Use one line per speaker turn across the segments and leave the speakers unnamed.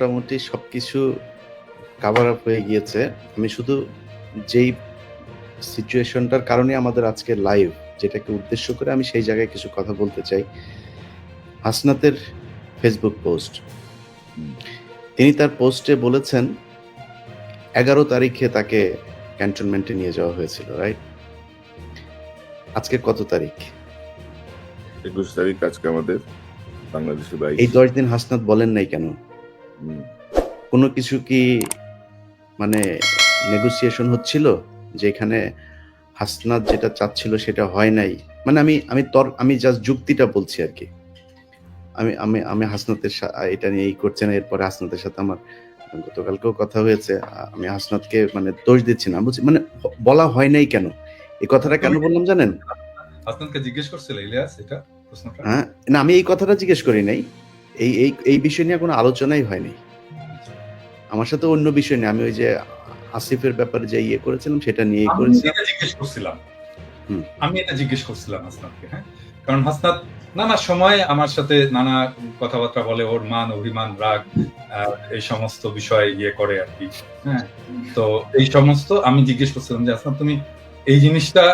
মোটামুটি সবকিছু cover up হয়ে গিয়েছে। আমি শুধু যেই সিচুয়েশনটার কারণে আমাদের আজকে লাইভ যেটাকে উদ্দেশ্য করে আমি সেই জায়গায় কিছু কথা বলতে চাই। হাসনাতের ফেসবুক পোস্ট তিনি তার পোস্টে বলেছেন এগারো তারিখে তাকে ক্যান্টনমেন্টে নিয়ে যাওয়া হয়েছিল রাইট আজকে কত তারিখ?
একুশ তারিখ আজকে আমাদের বাংলাদেশের বাইশ।
এই দশ দিন হাসনাত বলেন নাই কেন। কোনো কিছু কি মানে নেগোসিয়েশন হচ্ছিল? যেখানে হাসনাত যেটা চাচ্ছিল সেটা হয় নাই? মানে আমি আমি তর আমি জাস্ট যুক্তিটা বলছি আর কি। আমি আমি আমি হাসনাতের এটা নিয়ে এই করছে না এরপরে হাসনাতের সাথে আমার গতকালকেও কথা হয়েছে। আমি হাসনাতকে মানে দোষ দিচ্ছি না। বুঝছি? মানে বলা হয় নাই কেন? এই কথাটা কেন বললাম জানেন?
হাসনানকে জিজ্ঞেস করছিল ইলিয়াস এটা প্রশ্নটা?
হ্যাঁ। না আমি এই কথাটা জিজ্ঞেস করি নাই। এই এই এই বিষয় নিয়ে কোনো আলোচনাই হয়নি। আমার সাথে অন্য বিষয় নিয়ে আমি ওই যে আসিফের ব্যাপারে যে ইয়ে করেছিলাম সেটা নিয়েই
আমি জিজ্ঞেস করছিলাম। আমি এটা জিজ্ঞেস করছিলাম হাসনাতকে হ্যাঁ? কারণ হাসনাত নানা সময় আমার সাথে নানা কথাবার্তা বলে ওর মান অভিমান রাগ আহ, এই সমস্ত বিষয় ইয়ে করে আর কি হ্যাঁ? তো এই সমস্ত আমি জিজ্ঞেস করছিলাম যে হাসনাত তুমি এই জিনিসটা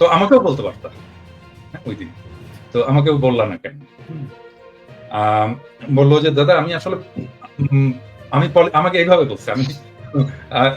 তো আমাকেও বলতে পারতাম হ্যাঁ ওই দিন। তো আমাকেও বললা না কেন? বলল যে, দাদা, আমি আসলে আমি আমাকে এইভাবে বলছে, আমি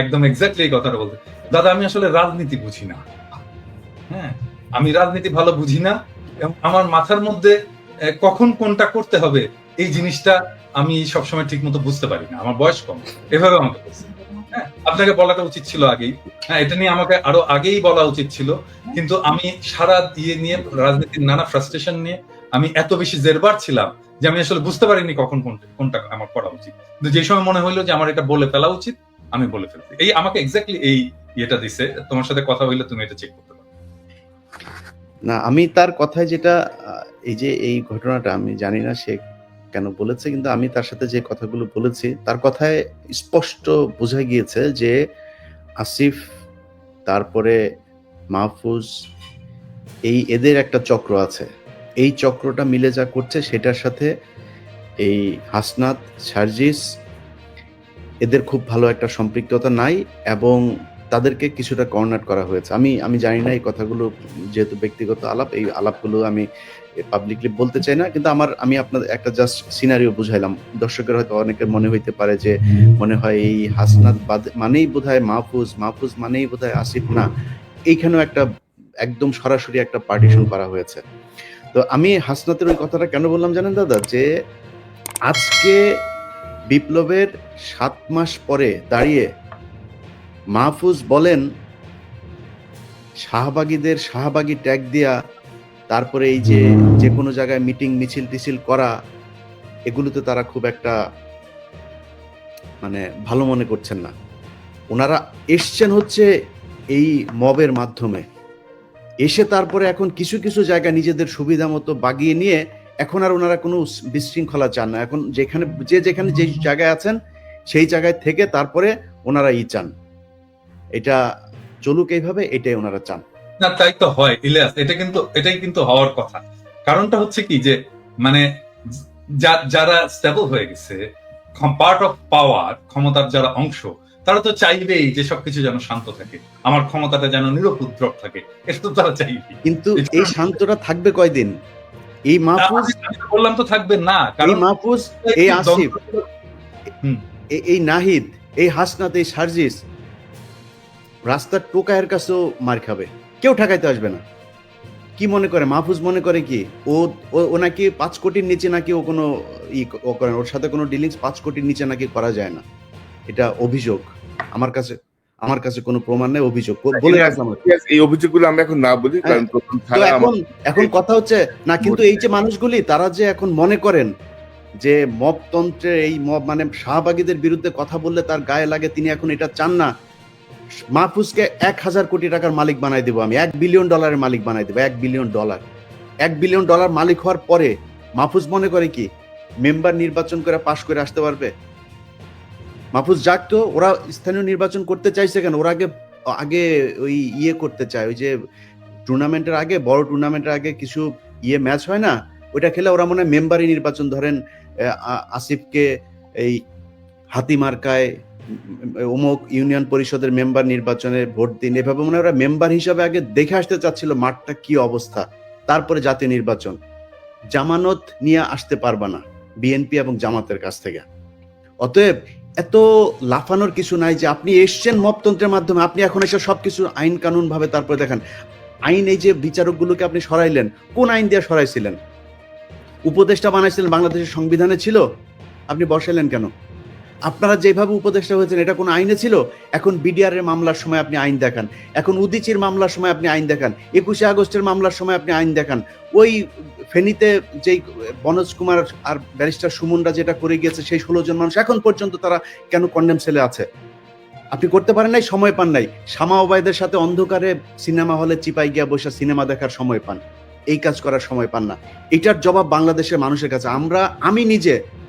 একদম এক্স্যাক্টলি এই কথাটা বলতে দাদা, আমি আসলে রাজনীতি বুঝি না। হ্যাঁ আমি রাজনীতি ভালো বুঝি না, এবং আমার মাথার মধ্যে কখন কোনটা করতে হবে, এই জিনিসটা আমি সবসময় ঠিক মতো বুঝতে পারি না, আমার বয়স কম। এভাবে আমাকে বলছে। হ্যাঁ আপনাকে বলাটা উচিত ছিল আগেই। হ্যাঁ এটা নিয়ে আমাকে আরও আগেই বলা উচিত ছিল, কিন্তু আমি সারা দিয়ে নিয়ে, রাজনীতির নানা ফ্রাস্ট্রেশন নিয়ে, আমি এত বেশি জেরবার ছিলাম যে আমি আসলে বুঝতে পারিনি কখন কোনটা আমার করা উচিত। যে সময় মনে হইল যে আমার এটা বলে ফেলা উচিত, আমি বলে ফেলছি। এই আমাকে এক্স্যাক্টলি এই ইয়েটা দিছে, তোমার সাথে কথা হইলে তুমি এটা চেক করতে পারো।
না, আমি তার কথায় যেটা এই যে এই ঘটনাটা আমি জানি না সে কেন বলেছে, কিন্তু আমি তার সাথে যে কথাগুলো বলেছি, তার কথায় স্পষ্ট বোঝা গিয়েছে যে আসিফ, তারপরে মাহফুজ, এই এদের একটা চক্র আছে। এই চক্রটা মিলে যা করছে সেটার সাথে এই হাসনাত, সার্জিস, এদের খুব ভালো একটা সম্পৃক্ততা নাই এবং তাদেরকে কিছুটা কর্নার করা হয়েছে। আমি আমি জানি না এই কথাগুলো যেহেতু ব্যক্তিগত আলাপ, এই আলাপগুলো আমি পাবলিকলি বলতে চাই না, কিন্তু আমার, আমি আপনাদের একটা জাস্ট সিনারিও বুঝাইলাম। দর্শকের হয়তো অনেকের মনে হইতে পারে যে মনে হয় এই হাসনাত মানেই বোধহয় মাহফুজ মাহফুজ মানেই বোধহয় আসিফ না। এইখানেও একটা একদম সরাসরি একটা পার্টিশন করা হয়েছে। তো আমি হাসনাতের ওই কথাটা কেন বললাম জানেন দাদা? যে আজকে বিপ্লবের সাত মাস পরে দাঁড়িয়ে মাহফুজ বলেন, শাহবাগীদের শাহবাগী ট্যাগ দিয়া তারপরে এই যে যে কোনো জায়গায় মিটিং, মিছিল, টিছিল করা এগুলোতে তারা খুব একটা মানে ভালো মনে করছেন না। ওনারা এসছেন হচ্ছে এই মবের মাধ্যমে। এসে তারপরে এখন কিছু কিছু জায়গা নিজেদের সুবিধা মতো বাগিয়ে নিয়ে এখন আর ওনারা কোনো বিশৃঙ্খলা চান না। এখন যেখানে, যে যেখানে যে জায়গায় আছেন, সেই জায়গায় থেকে তারপরে ওনারা ই চান। এটা চলুক এইভাবে, এটাই ওনারা চান।
না, তাই তো হয়, ইলিয়াস। এটা কিন্তু, এটাই কিন্তু হওয়ার কথা। কারণটা হচ্ছে কি যে মানে যারা স্টেবল হয়ে গেছে পার্ট অফ পাওয়ার ক্ষমতার যারা অংশ তারা তো চাইবেই যে সবকিছু যেন শান্ত থাকে। আমার ক্ষমতাটা যেন নিরুপদ্রব থাকে। এটা তো তারা চাইবে
কিন্তু এই শান্তটা থাকবে কয়দিন? এই মাহফুজ
বললাম তো থাকবে না
এই
কারণ
মাহফুজ এই আসিফ এই নাহিদ এই হাসনাত এই সার্জিস রাস্তার টোকায়ের কাছেও মার খাবে। কেউ ঠেকাইতে আসবে না। কি মনে করে? মাহফুজ মনে করে কি? ও ও- ও নাকি পাঁচ কোটির নিচে নাকি ও কোনো ই ও করে ওর সাথে কোনো ডিলিংস পাঁচ কোটির নিচে নাকি করা যায় না। এটা অভিযোগ। আমার কাছে আমার কাছে কোনো প্রমাণ নেই অভিযোগ। বলে
এই অভিযোগগুলো আমরা এখন না বলি কারণ ছাড়া
এখন এখন কথা হচ্ছে না কিন্তু এই যে মানুষগুলি তারা যে এখন মনে করেন যে মবতন্ত্রের এই মব মানে শাহবাগীদের বিরুদ্ধে কথা বললে তার গায়ে লাগে তিনি এখন এটা চান না। মাহফুজকে এক হাজার কোটি টাকার মালিক বানাই দেবো আমি এক বিলিয়ন ডলারের মালিক বানাই দেবো এক বিলিয়ন ডলার। এক বিলিয়ন ডলার মালিক হওয়ার পরে মাহফুজ মনে করে কি মেম্বার নির্বাচন করে পাশ করে আসতে পারবে? মাহফুজ, যাক তো, ওরা স্থানীয় নির্বাচন করতে চাইছে কেন? ওরা আগে আগে ওই ইয়ে করতে চায়, ওই যে টুর্নামেন্টের আগে, বড় টুর্নামেন্টের আগে কিছু ইয়ে ম্যাচ হয় না? ওইটা খেলে ওরা মনে হয় মেম্বারই নির্বাচন ধরেন আসিফকে এই হাতিমার্কায় অমুক ইউনিয়ন পরিষদের মেম্বার নির্বাচনে ভোট দিন, এভাবে মনে ওরা মেম্বার হিসাবে আগে দেখে আসতে চাচ্ছিল মাঠটা কি অবস্থা, তারপরে জাতীয় নির্বাচন। জামানত নিয়ে আসতে পারবা না, বিএনপি এবং জামাতের কাছ থেকে। অতএব এত লাফানোর কিছু নাই যে আপনি এসছেন মপতন্ত্রের মাধ্যমে, আপনি এখন এসে সবকিছু আইন কানুন ভাবে তারপরে দেখেন। আইন এই যে বিচারকগুলোকে আপনি সরাইলেন, কোন আইন দিয়ে সরাইছিলেন? উপদেষ্টা বানাইছিলেন, বাংলাদেশের সংবিধানে ছিল? আপনি বসাইলেন কেন? আপনারা যেভাবে উপদেষ্টা হয়েছেন, এটা কোনো আইনে ছিল? এখন বিডিআর এর মামলার সময় আপনি আইন দেখান। এখন উদিচির মামলার সময় আপনি আইন দেখান। একুশে আগস্টের মামলার সময় আপনি আইন দেখান। ওই ফেনীতে যেই বনজ কুমার আর ব্যারিস্টার সুমনরা যেটা করে গিয়েছে, সেই ষোলো জন মানুষ এখন পর্যন্ত তারা কেন কন্ডেম সেলে আছে? আপনি করতে পারেন নাই, সময় পান নাই। শামা ওবায়দের সাথে অন্ধকারে সিনেমা হলে চিপাই গিয়া বসে সিনেমা দেখার সময় পান। এই কাজ করার সময় পান না। এটার জবাব বাংলাদেশের মানুষের কাছে। আমরা, আমি নিজে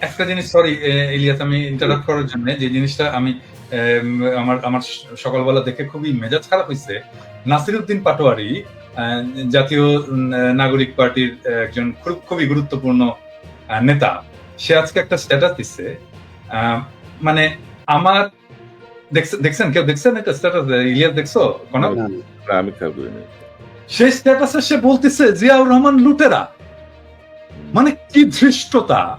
একটা জিনিস সরি ইলিয়াস আমি ইন্টারাপ্ট করার জন্য যে জিনিসটা আমি আমার আমার সকালবেলা দেখে খুবই মেজাজ খারাপ হয়েছে নাসিরুদ্দিন পাটোয়ারি জাতীয় নাগরিক পার্টির একজন খুব- খুবই গুরুত্বপূর্ণ নেতা। সে আজকে একটা স্ট্যাটাস দিচ্ছে আহ, মানে আমার দেখছে- দেখছেন? কেউ দেখছেন একটা স্ট্যাটাস ইলিয়াস দেখছ? কোন
আমি
সেই স্ট্যাটাসে সে বলতেছে জিয়াউর রহমান লুটেরা। মানে কি ধৃষ্টতা।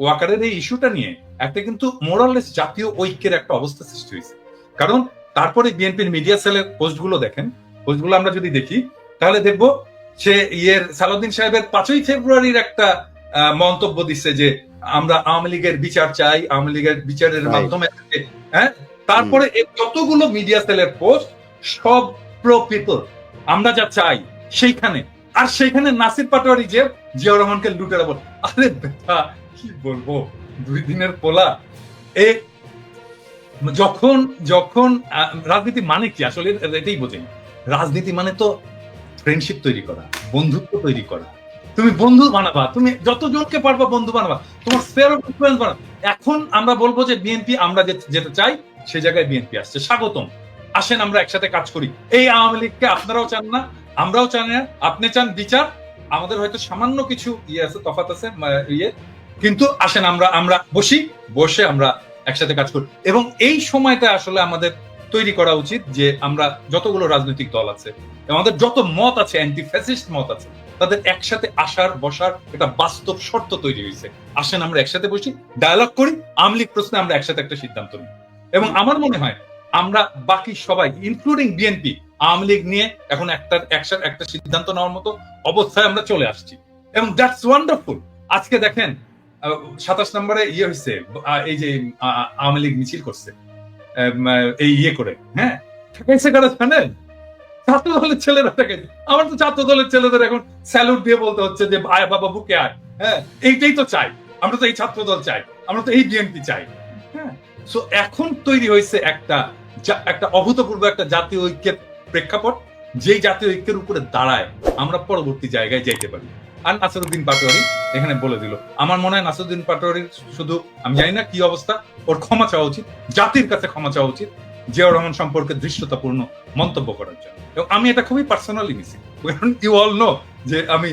ওয়াকারের এই ইস্যুটা নিয়ে একটা কিন্তু মোরালেস জাতীয় ঐক্যের একটা অবস্থা সৃষ্টি হয়েছে। কারণ তারপরে বিএনপির মিডিয়া সেলের পোস্টগুলো দেখেন পোস্টগুলো আমরা যদি দেখি তাহলে দেখব সে ইয়ের সালাউদ্দিন সাহেবের পাঁচই ফেব্রুয়ারির একটা মন্তব্য দিচ্ছে যে আমরা আওয়ামী লীগের বিচার চাই আওয়ামী লীগের বিচারের মাধ্যমে হ্যাঁ? তারপরে যতগুলো মিডিয়া সেলের পোস্ট সব প্রো পিপল আমরা যা চাই সেইখানে। আর সেইখানে নাসির পাটোয়ারি যে জিয়াউর রহমানকে লুটেরা বল আরে কি বলব? দুই দিনের পোলা। এ, যখন যখন রাজনীতি মানে কি? আসলে এটাই বোঝেন। রাজনীতি মানে তো ফ্রেন্ডশিপ তৈরি করা, বন্ধুত্ব তৈরি করা। তুমি বন্ধু বানাবা, তুমি যতজনকে পারবা বন্ধু বানাবা, তোমার স্পেয়ার অফ ইনফ্লুয়েন্স বানাবা। এখন আমরা বলব যে বিএনপি আমরা যে- যেটা চাই, সে জায়গায় বিএনপি আসছে। স্বাগতম। আসেন, আমরা একসাথে কাজ করি। এই আওয়ামী লীগকে আপনারাও চান না, আমরাও চান না। আপনি চান বিচার। আমাদের হয়তো সামান্য কিছু ইয়ে আছে তফাত আছে ইয়ে। কিন্তু আসেন আমরা আমরা বসি, বসে আমরা একসাথে কাজ করি। এবং এই সময়টা আসলে আমাদের তৈরি করা উচিত যে আমরা যতগুলো রাজনৈতিক দল আছে আমাদের যত মত আছে অ্যান্টি ফ্যাসিস্ট মত আছে, তাদের একসাথে আসার, বসার একটা বাস্তব শর্ত তৈরি হয়েছে। আসেন আমরা একসাথে বসি ডায়ালগ করি, আওয়ামী লীগ প্রশ্নে আমরা একসাথে একটা সিদ্ধান্ত নিই। এবং আমার মনে হয় আমরা বাকি সবাই ইনক্লুডিং বিএনপি আওয়ামী লীগ নিয়ে এখন একটা একসাথে একটা সিদ্ধান্ত নেওয়ার মতো অবস্থায় আমরা চলে আসছি। এবং দ্যাটস ওয়ান্ডারফুল আজকে দেখেন সাতাশ নম্বরে ইয়ে হয়েছে এই যে আওয়ামী লীগ মিছিল করছে। এই ইয়ে করে হ্যাঁ? ঠেকাইছে কারা জানেন ছাত্র দলের ছেলেরা আমার তো ছাত্র দলের ছেলেদের এখন স্যালুট দিয়ে বলতে হচ্ছে যে আয় বাবা, বুকে আয়। হ্যাঁ? এইটাই তো চাই। আমরা তো এই ছাত্র দল চাই। আমরা তো এই বিএনপি চাই। হ্যাঁ? সো এখন তৈরি হয়েছে একটা একটা অভূতপূর্ব একটা জাতীয় ঐক্যের প্রেক্ষাপট, যেই জাতীয় ঐক্যের উপরে দাঁড়ায়। আমরা পরবর্তী জায়গায় যাইতে পারি। আর নাসিরুদ্দিন পাটোয়ারি এখানে বলে দিল। আমার মনে হয় নাসিরুদ্দিন পাটোয়ারির শুধু, আমি জানি না কি অবস্থা, ওর ক্ষমা চাওয়া উচিত, জাতির কাছে ক্ষমা চাওয়া উচিত, জিয়াউর রহমান সম্পর্কে দৃশ্যতাপূর্ণ মন্তব্য করার জন্য। এবং আমি এটা খুবই পার্সোনালি নিছি ইউ অল নো যে আমি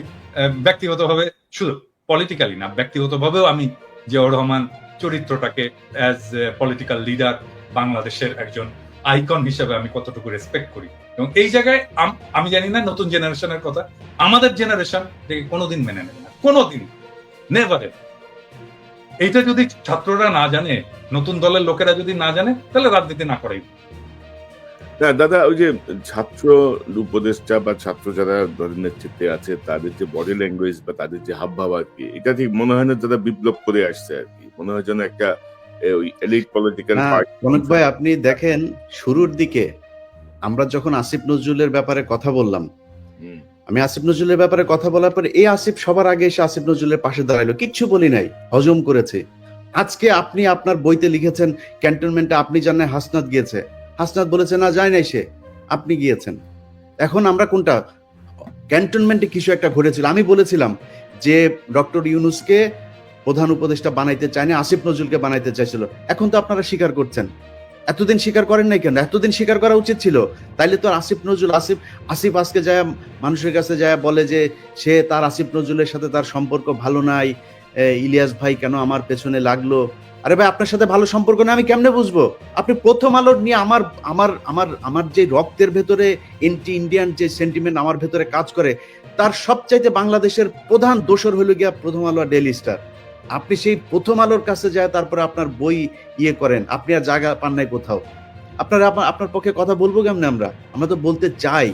ব্যক্তিগতভাবে শুধু পলিটিক্যালি না, ব্যক্তিগতভাবেও আমি জিয়াউর রহমান চরিত্রটাকে অ্যাজ পলিটিক্যাল লিডার বাংলাদেশের একজন আইকন হিসেবে আমি কতটুকু রেসপেক্ট করি এবং এই জায়গায় আমি জানি না নতুন জেনারেশনের কথা আমাদের জেনারেশন থেকে কোনোদিন মেনে নেবে না কোনোদিন নেভার এইটা যদি ছাত্ররা না জানে নতুন দলের লোকেরা যদি না জানে তাহলে রাজনীতি না করাই।
না দাদা ওই যে ছাত্র উপদেষ্টা বা ছাত্র যারা দলের নেতৃত্বে আছে তাদের যে বডি ল্যাঙ্গুয়েজ বা তাদের যে হাবভাব আর কি এটা ঠিক মনে হয় না যারা বিপ্লব করে আসছে আর কি। মনে হয় যেন একটা ওই এলিট পলিটিক্যাল পার্টি
ভাই আপনি দেখেন শুরুর দিকে আমরা যখন আসিফ নজরুলের ব্যাপারে কথা বললাম আমি আসিফ নজরুলের ব্যাপারে কথা বলার পরে এই আসিফ সবার আগে এসে আসিফ নজরুলের পাশে দাঁড়াল কিচ্ছু বলি নাই হজম করেছে। আজকে আপনি আপনার বইতে লিখেছেন ক্যান্টনমেন্টে আপনি জানেন হাসনাত গিয়েছে। হাসনাত বলেছে না যায় নাই সে আপনি গিয়েছেন। এখন আমরা কোনটা? ক্যান্টনমেন্টে কিছু একটা ঘটেছিল। আমি বলেছিলাম যে ডক্টর ইউনুসকে প্রধান উপদেষ্টা বানাইতে চায়নি আসিফ নজরুলকে বানাইতে চাইছিল। এখন তো আপনারা স্বীকার করছেন। এতদিন স্বীকার করেন নাই কেন? এতদিন স্বীকার করা উচিত ছিল। তাইলে তো আসিফ নজরুল আসিফ আসিফ আজকে যায় মানুষের কাছে যায় বলে যে, সে তার আসিফ নজরুলের সাথে তার সম্পর্ক ভালো নাই। ইলিয়াস ভাই কেন আমার পেছনে লাগল? আরে ভাই, আপনার সাথে ভালো সম্পর্ক না আমি কেমনে বুঝব? আপনি প্রথম আলোর নিয়ে আমার আমার আমার আমার যে রক্তের ভেতরে এন্টি ইন্ডিয়ান যে সেন্টিমেন্ট আমার ভেতরে কাজ করে, তার সবচাইতে বাংলাদেশের প্রধান দোষর হলো গিয়া প্রথম আলো ডেইলি স্টার আপনি সেই প্রথম আলোর কাছে যায় তারপরে আপনার বই ইয়ে করেন। আপনি আর জায়গা পান নাই কোথাও। আপনার আপনার পক্ষে কথা বলব কেমনে আমরা? আমরা তো বলতে চাই।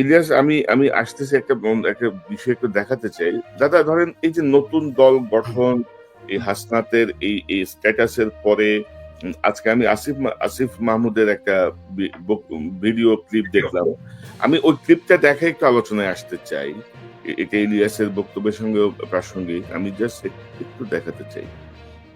ইলিয়াস, আমি আমি আসতেছি একটা একটা বিষয় একটু দেখাতে চাই। দাদা, ধরেন এই যে নতুন দল গঠন, এই হাসনাতের এই এই স্ট্যাটাসের পরে আজকে আমি আসিফ আসিফ মাহমুদের একটা ভিডিও ক্লিপ দেখলাম। আমি ওই ক্লিপটা দেখে একটু আলোচনায় আসতে চাই। এটা ইলিয়াসের বক্তব্যের সঙ্গে প্রাসঙ্গিক। আমি জাস্ট একটু দেখাতে চাই।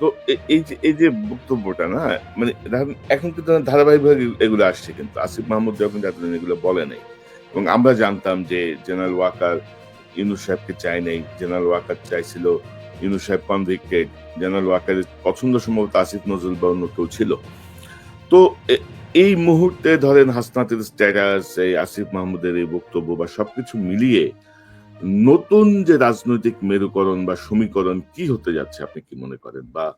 তো এই যে এই যে বক্তব্যটা, না? মানে এখন কিন্তু ধারাবাহিকভাবে এগুলো আসছে কিন্তু। আসিফ মাহমুদ যখন এতদিন এগুলো বলে নাই, এবং আমরা জানতাম যে জেনারেল ওয়াকার ইউনুস সাহেবকে চাই নাই, জেনারেল ওয়াকার চাইছিল ইউনুস সাহেব কনভিক্টেড জেনারেল ওয়াকারের পছন্দ সম্ভবত আসিফ নজরুল বা অন্য কেউ ছিল। তো এই মুহূর্তে ধরেন হাসনাতের স্ট্যাটাস এই আসিফ মাহমুদের এই বক্তব্য বা সবকিছু মিলিয়ে নতুন যে রাজনৈতিক মেরুকরণ বা সমীকরণ কি হতে যাচ্ছে, আপনি কি মনে করেন? বা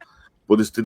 পরিস্থিতি